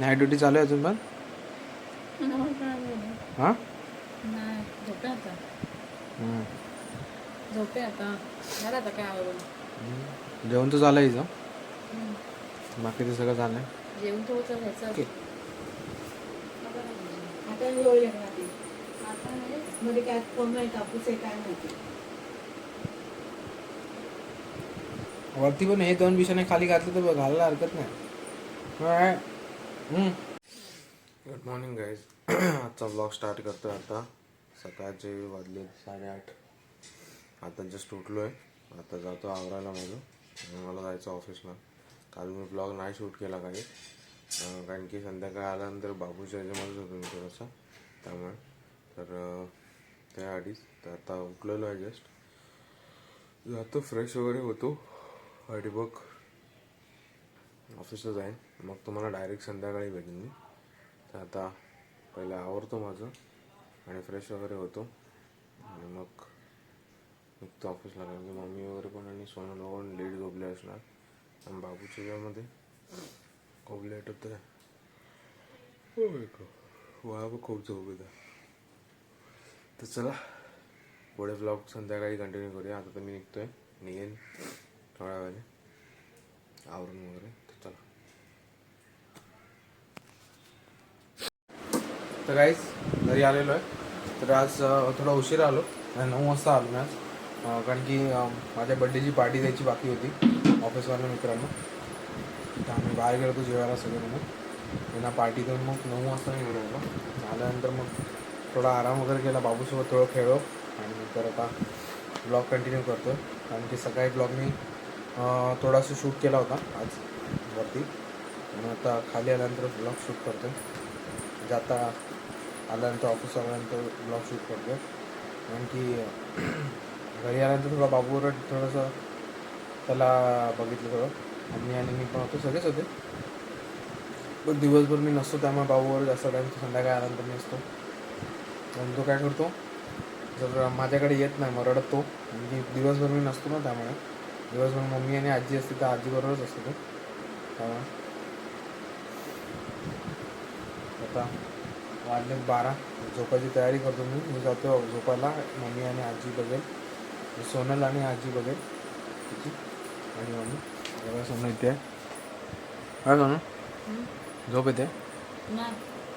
Night duty चालू आहे अजून पण हां नाही झोपे आता हम्म. झोपे आता झालं आता काय आवडून हम्म. जेवण तर झालं हिचं बाकी ते सगळं झालं आहे जेवण थोडंसं घ्यायचं ओके. आता एवढं येणार आता नाही. मध्ये काय कोण आहे कापूस आहे काय माहिती वरती पण हे दोन बिशाने खाली घातलं तर घालायला हरकत नाही गुड मॉर्निंग गाईज आजचा ब्लॉग स्टार्ट करतोय आता सकाळचे वाजले साडेआठ आता जस्ट उठलो आहे आता जातो आवरायला माझं मला जायचं ऑफिसला काल मी ब्लॉग नाही शूट केला काही कारण की संध्याकाळ आल्यानंतर बाबूच्या याच्यामध्येच होतो मी थोडासा त्यामुळे तर त्या आधीच तर आता उठलेलो आहे जस्ट जातो फ्रेश वगैरे होतो आणि बघ ऑफिसला जाईन. मग तुम्हाला डायरेक्ट संध्याकाळी भेटेन मी. तर आता पहिलं आवरतो माझं आणि फ्रेश वगैरे होतो. आणि मग निघतो ऑफिसला. कारण की मम्मी वगैरे पण आणि सोनल वगैरे लेट झोपले असणार. आणि बाबूच्या यामध्ये खूप लेट होतं वा खूप झोप येतं तर चला पुढे ब्लॉग संध्याकाळी कंटिन्यू करूया. आता तर मी निघतोय. निघेन थोड्या वेळाने. आवरून वगैरे. तर काहीच घरी आलेलो आहे. तर आज थोडा उशीर आलो. आणि नऊ वाजता आलो मी आज. कारण की माझ्या बड्डेची पार्टी द्यायची बाकी होती. ऑफिसवाल्या मित्रांना. तर आम्ही बाहेर गेलो होतो जेवायला सगळे म्हणून त्यांना पार्टी देऊन मग नऊ वाजता मी घरी आलो. आल्यानंतर मग थोडा आराम वगैरे केला. बाबूसोबत थोडं खेळलो. आणि नंतर आता ब्लॉग कंटिन्यू करतो कारण की सकाळी ब्लॉग मी थोडासा शूट केला होता आज वरती. आणि आता खाली आल्यानंतर ब्लॉग शूट करतो म्हणजे आता आल्यानंतर ऑफिस आल्यानंतर ब्लॉग शूट करतो कारण की घरी आल्यानंतर थोडा बाबूवर थोडंसं त्याला बघितलं थोडं. मम्मी आणि मी पण होतो सगळेच होते पण दिवसभर मी नसतो त्यामुळे बाबूवर जास्त टाईम संध्याकाळी आल्यानंतर मी असतो. आणि तो काय करतो जर माझ्याकडे येत नाही मग रडतो कारण दिवसभर मी नसतो ना त्यामुळे. दिवसभर मम्मी आणि आजी असते तर आजीबरोबरच असतो तो. त्यामुळे. आता वाजले बारा. झोपायची तयारी करतो मी. मी जातो झोपायला. मम्मी आणि आजी बघेल. सोनल आणि आजी बघेल. तिची आणि मम्मी. बघा सोनल इथे काय सोनल. झोप येते?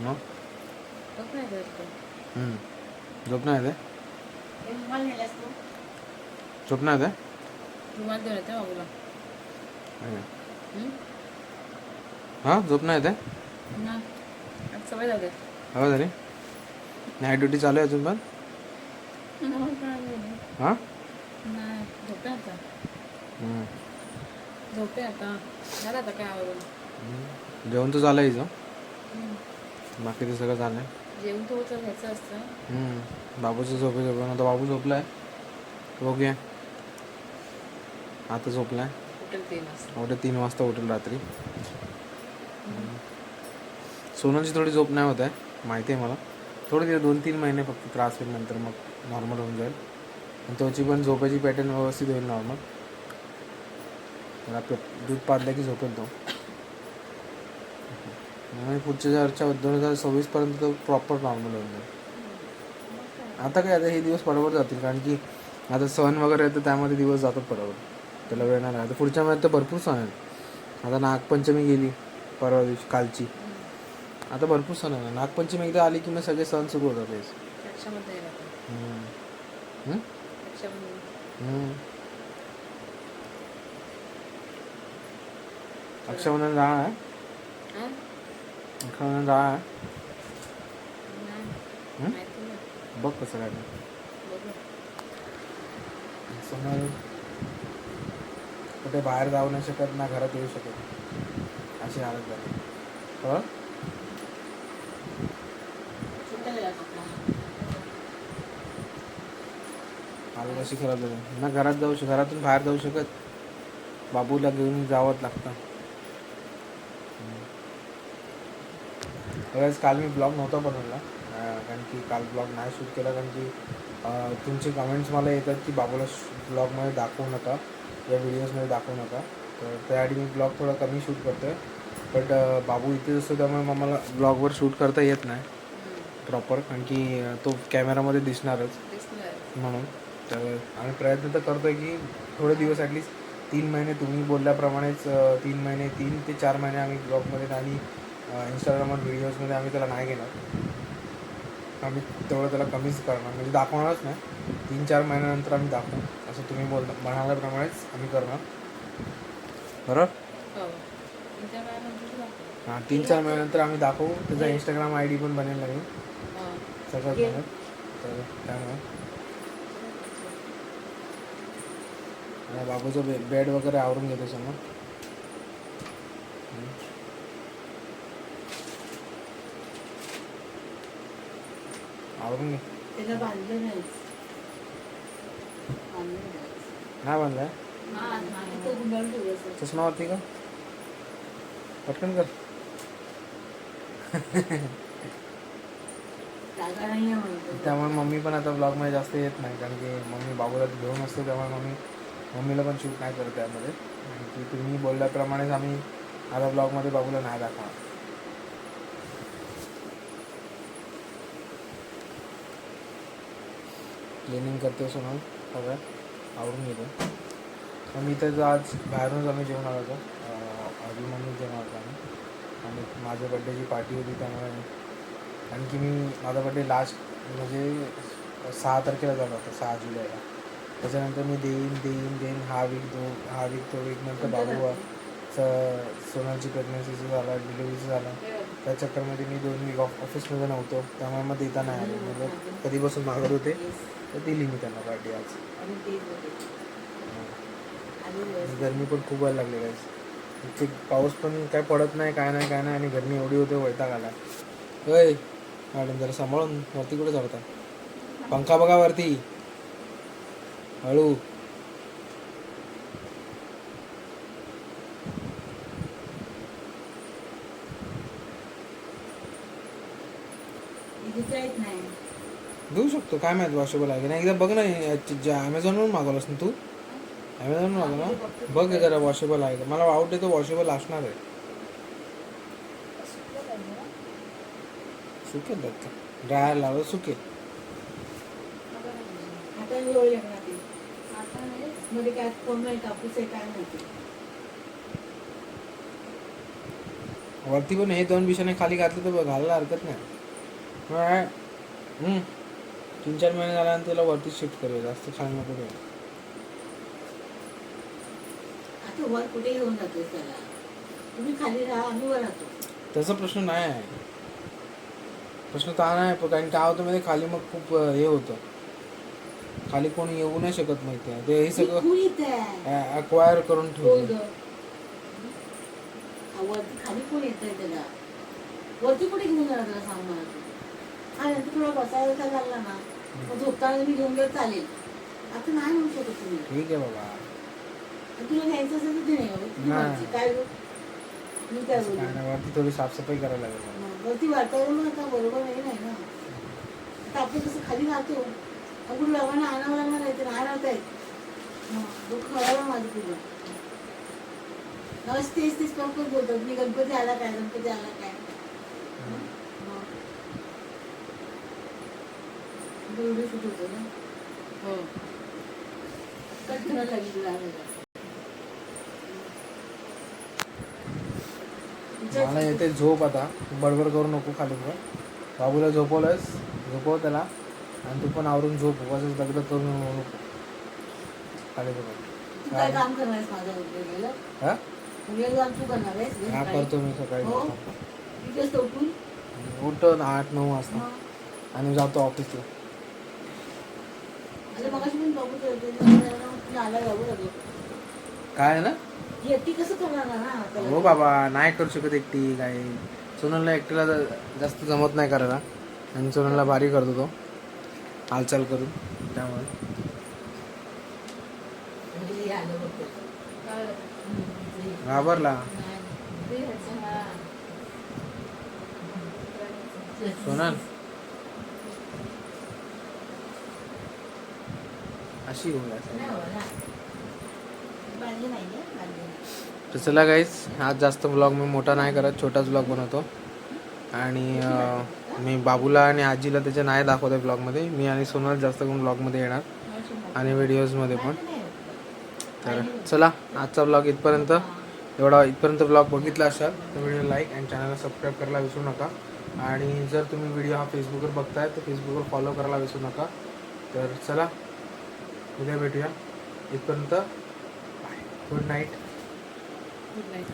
मग? झोप नाही येते हे झोप नाही येते? हां झोप नाही येते? सवय जाऊ दे हो तरी नाईट ड्युटी चालू आहे अजून पण? हां? नाही झोपे आता झोपे आता काय जेवण तर झालं हिचं बाकी ते सगळं झालं जेवण बाबूचं झोपे झोपून आता बाबू झोपलाय. ओके आता झोपलाय. कुठे तीन वाजता तीन वाजता उठेल रात्री. सोनलची थोडी झोप नाही होत आहे. माहिती आहे मला. थोडे दिवस दोन तीन महिने फक्त त्रास होईल नंतर मग नॉर्मल होऊन जाईल. आणि त्याची पण झोपायची पॅटर्न व्यवस्थित होईल नॉर्मल तर आपलं दूध पाजलं की झोपेल तो. आणि पुढच्या वर्षच्या दोन हजार सव्वीसपर्यंत तो प्रॉपर नॉर्मल होऊन जाईल. आता काय आता हे दिवस बरोबर जातील कारण की आता सण वगैरे येतं त्यामध्ये दिवस जातात बरोबर. त्याला वेळ नाही आता पुढच्या महिन्यात तर भरपूर सण आहेत. आता नागपंचमी गेली परवा दिवशी कालची. आता भरपूर सण आहे नागपंचमी एकदा आली की मग सगळे सण सुरू होतात तेच रक्षामध्ये येईल आता हम्म. हम्म? रक्षाबंधन. हम्म. रक्षाबंधन राहा आहे? हां? रक्षाबंधन राहा आहे? नाही. हं? माहिती नाही. बघ कसं काय ते. बघू. समोर कुठे बाहेर जाऊ नाही शकत ना घरात येऊ शकत. अशी हालत झाली. हो सुट्ट्या गेला आपला हालत अशी खराब झाली ना घरात जाऊ शक घरातून बाहेर जाऊ शकत. बाबूला घेऊन जावंच लागतं. त्यावेळेस काल मी ब्लॉग नव्हता बनवला. कारण की काल ब्लॉग नाही शूट केला कारण की तुमचे कमेंट्स मला येतात की बाबूला ब्लॉगमध्ये दाखवू नका. या व्हिडिओजमध्ये दाखवू नका. तर त्यासाठी मी ब्लॉग थोडा कमी शूट करतो आहे बट बाबू इथे असतो त्यामुळे मम्माला ब्लॉगवर शूट करता येत नाही. प्रॉपर. कारण की तो कॅमेरामध्ये दिसणारच. दिसणार म्हणून. तर आम्ही प्रयत्न तर करतो आहे की थोडे दिवस ॲटलिस्ट तीन महिने तुम्ही बोलल्याप्रमाणेच तीन महिने तीन ते चार महिने आम्ही ब्लॉगमध्ये आणि इंस्टाग्रामवर व्हिडिओजमध्ये आम्ही त्याला नाही घेणार. आम्ही तेवढं त्याला कमीच करणार. म्हणजे दाखवणारच नाही. तीन चार महिन्यानंतर आम्ही दाखवू. असं तुम्ही बोल म्हणाल्याप्रमाणेच आम्ही करणार. बरोबर? हो. हां तीन चार महिन्यानंतर आम्ही दाखवू. त्याचा इंस्टाग्राम आय डी पण बनेल नवीन. हा. सगळं तर त्यामुळे आणि बाबूचं बे बेड वगैरे आवरून घेतो समोर. आवरून घे त्याला बांधलं नाही बांधलं नाही. नाही बांधलाय हा, आणि तो गुंडाळून ठेवलं असं. चष्मावरती का पटकन कर त्यामुळे मम्मी पण आता ब्लॉगमध्ये जास्त येत नाही कारण की मम्मी बाबूला घेऊन असते त्यामुळे मम्मी मम्मीला पण शूट नाही करत त्यामध्ये. की तुम्ही बोलल्याप्रमाणेच आम्ही आता ब्लॉगमध्ये बाबूला नाही दाखवणार. क्लिनिंग करते सोनल सगळं. आवडून घेतो. मग मी तर आज बाहेरूनच आम्ही जेवण आलो होतो. अं, आधी जेवण होतो आम्ही. आणि माझ्या बड्डेची पार्टी होती त्यामुळे आणखी मी माझा बड्डे लास्ट म्हणजे सहा तारखेला झाला होता सहा जुलैला. त्याच्यानंतर मी देईन देईन देईन हा वीक दो हा वीक तो वीक नंतर बाबू स- सोनाची प्रेग्नन्सीचं झाला डिलिव्हरीचं झालं. त्या चक्करमध्ये मी दोन वीक ऑफ ऑफिसमध्ये नव्हतो. त्यामुळे मग देता नाही आले. म्हणजे कधीपासून मागत होते तर दिली मी त्यांना पार्टी आज. गरमी पण खूप व्हायला लागली गाईस ते पाऊस पण काय पडत नाही काय नाही काय नाही आणि गरमी एवढी होते वैताग आला होय. मॅडम जरा सांभाळून वरती कुठे चढता पंखा बघा वरती. हळू. घेऊ शकतो काय माहिती वॉशेबल आहे की नाही एकदा बघ ना ॲमेझॉनवरून मागवलंस ना तू? ॲमेझॉनवरून मागवलं बघ जरा वॉशेबल आहे का मला वाटते तो वॉशेबल असणार आहे. सुकेल ड्रायर लावलं सुकेल. आता जवळ येणार ते आता नाही मध्ये काय कोंब आहे कापूस आहे काय माहिती. वरती पण हे दोन बिछाने खाली घातले तर घालायला हरकत नाही. तीन चार महिने झाल्यानंतर त्याला वरती शिफ्ट करूया जास्त खाली नको. आता वर कुठे घेऊन त्याला? तुम्ही खाली राहा आम्ही वर राहतो. त्याचा प्रश्न नाही आहे. प्रश्न तर हा नाही पण कारण काय होतं माहिती खाली मग खूप हे होतं. खाली कोणी येऊ नाही शकत माहिती आहे. ते हे सगळं अक्वायर करून ठेवलं वरती खाली कोण येत त्याला? वरती कुठे घेऊन जाणार त्याला सांग मला. हा नंतर तुला बसायला झाला ना. मग झोपताना मी घेऊन गेलं चालेल. आता नाही म्हणू शकत तुम्ही. ठीक आहे बाबा. आणि तुला घ्यायचं असेल तर ते नाही. काय? मी काय बोलू काय नाही, वरती थोडी साफसफाई करायला लागेल. वरती वातावरण आता बरोबर नाही नाही ना. आता आपण कसं खाली राहतो ते नाही राहत आहेत मग दुःख कळावं माझं तुझं नवस तेच तेच लवकर बोलतात मी गणपती आला काय गणपती आला काय. मग व्हिडिओ शूट होतो ना. हो. कट करायला लागली तुला मला येते झोप आता. बडबड करू नको खाली बाबूला झोपवलंस झोपव त्याला. आणि तू पण आवरून झोप उगाचच दगद करून नको. तू काय काम करणार आहेस माझ्या उद्योगाला? हा? उद्योग काम तू करणार आहेस हा करतो मी सकाळी. हो? किती वाजता उठून? आठ नऊ वाजता. मग आणि जातो ऑफिसला. अरे मगाशी पण बघू तुम्ही आला जाऊ लागलो. काय आहे ना? ती एकटी कसं करणार ना त्याला? हो बाबा नाही करू शकत एकटी काय सोनलला एकटीला ज- जास्त जमत नाही करायला. आणि सोनलला भारी करतो तो. हालचाल करून त्यामुळे. घाबरला. सोनल अशी नाही. तर चला गाईज आज जास्त ब्लॉग मी मोठा नाही करत छोटाच ब्लॉग बनवतो आणि मी बाबूला आणि आजीला त्याचे नाही दाखवते ब्लॉगमध्ये मी आणि सोनल जास्त करून ब्लॉगमध्ये येणार. आणि व्हिडिओजमध्ये पण. तर चला आजचा ब्लॉग इथपर्यंत. एवढा इथपर्यंत ब्लॉग बघितला असाल तर व्हिडिओ लाईक अँड चॅनलला सबस्क्राईब करायला विसरू नका. आणि जर तुम्ही व्हिडिओ हा फेसबुकवर बघताय तर फेसबुकवर फॉलो करायला विसरू नका. तर चला उद्या भेटूया. इथपर्यंत गुड नाईट गुड नाईट